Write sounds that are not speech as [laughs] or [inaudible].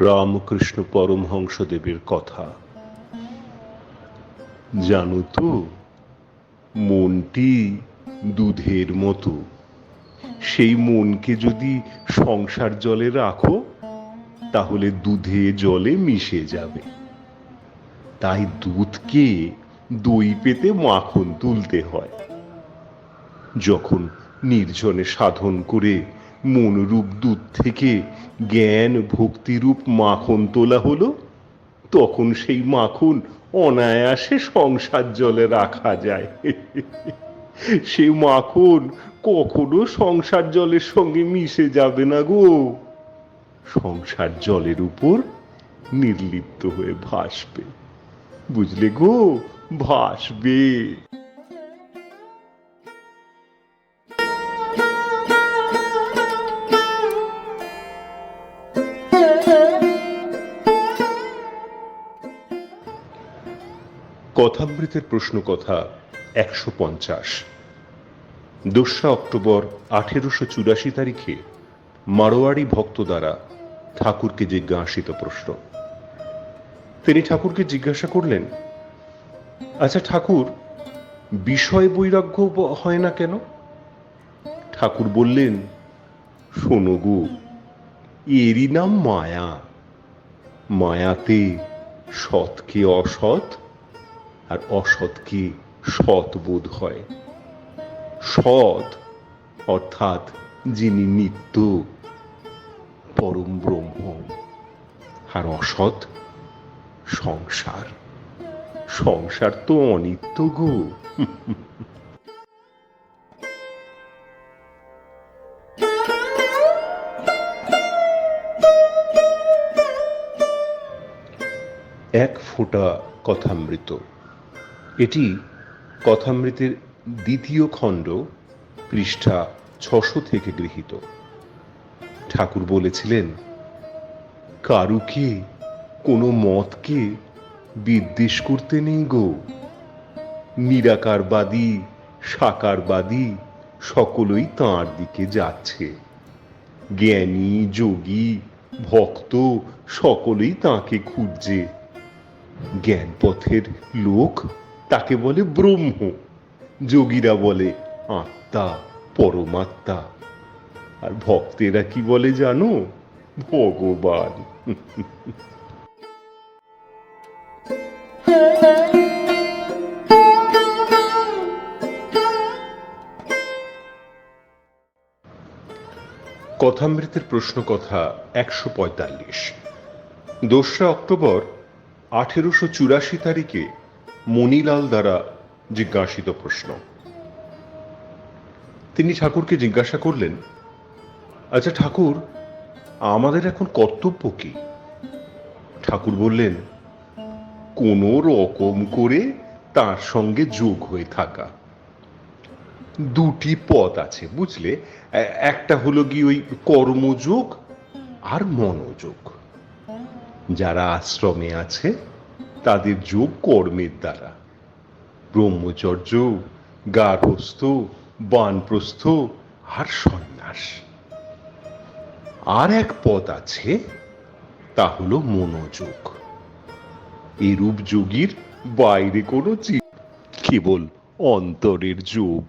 রামকৃষ্ণ পরমহংসদেবের কথা। জানো তো, মনটি দুধের মতো। সেই মনকে যদি সংসার জলে রাখো, তাহলে দুধে জলে মিশে যাবে। তাই দুধকে দই পেতে মাখন তুলতে হয়। যখন নির্জনে সাধন করে মনরূপ দুধ থেকে জ্ঞান, ভক্তিরূপ মাখন তোলা হলো। তখন সেই মাখন অনায়াসে সংসার জলে রাখা যায়। [laughs] সে মাখন কখনো সংসার জলের সঙ্গে মিশে যাবে না গো। সংসার জলের উপর নির্লিপ্ত হয়ে ভাসবে। বুঝলে গো? ভাসবে। কথামৃতের প্রশ্ন কথা একশো পঞ্চাশ। দোসরা অক্টোবর আঠেরোশো চুরাশি তারিখে মারোয়াড়ি ভক্ত দ্বারা ঠাকুরকে জিজ্ঞাসিত প্রশ্ন। তিনি ঠাকুরকে জিজ্ঞাসা করলেন আচ্ছা ঠাকুর, বিষয় বৈরাগ্য হয় না কেন? ঠাকুর বললেন, শোনো এরই নাম মায়া। মায়াতে সৎকে অসৎ আর অসৎকে সৎ বোধ হয়? সৎ অর্থাৎ যিনি নিত্য পরম ব্রহ্ম, আর অসৎ সংসার। সংসার তো অনিত্য গো। এক ফোঁটা কথামৃত। এটি কথামৃতের দ্বিতীয় খণ্ড, পৃষ্ঠা ছশো থেকে গৃহীত। ঠাকুর বলেছিলেন কারুকে কোনো মতকে বিদ্বেষ করতে নেই গো। নিরাকারবাদী, সাকারবাদী সকলই তাঁর দিকে যাচ্ছে। জ্ঞানী, যোগী, ভক্ত সকলেই তাকে খুঁজছে। জ্ঞান পথের লোক তাকে বলে ব্রহ্ম। যোগীরা বলে, আত্মা, পরমাত্মা। আর ভক্তেরা কি বলে জানো? ভগবান। কথামৃতের প্রশ্ন কথা একশো পঁয়তাল্লিশ। দোসরা অক্টোবর আঠেরোশো চুরাশি তারিখে মণিলাল দ্বারা জিজ্ঞাসিত প্রশ্ন। তিনি ঠাকুরকে জিজ্ঞাসা করলেন আচ্ছা ঠাকুর, আমাদের এখন কর্তব্য কি? ঠাকুর বললেন, কোনো রকম করে তার সঙ্গে যোগ হয়ে থাকা। দুটি পথ আছে, বুঝলে? একটা হলো কি ওই কর্মযোগ আর মনোযোগ। যারা আশ্রমে আছে তাদের যোগ কর্মের দ্বারা। ব্রহ্মচর্য গার্হস্থ বানপ্রস্থ, আর সন্ন্যাস। আর এক পথ আছে, তা হলো মনোযোগ। এরূপ যোগীর বাইরে কোনো কেবল অন্তরের যোগ।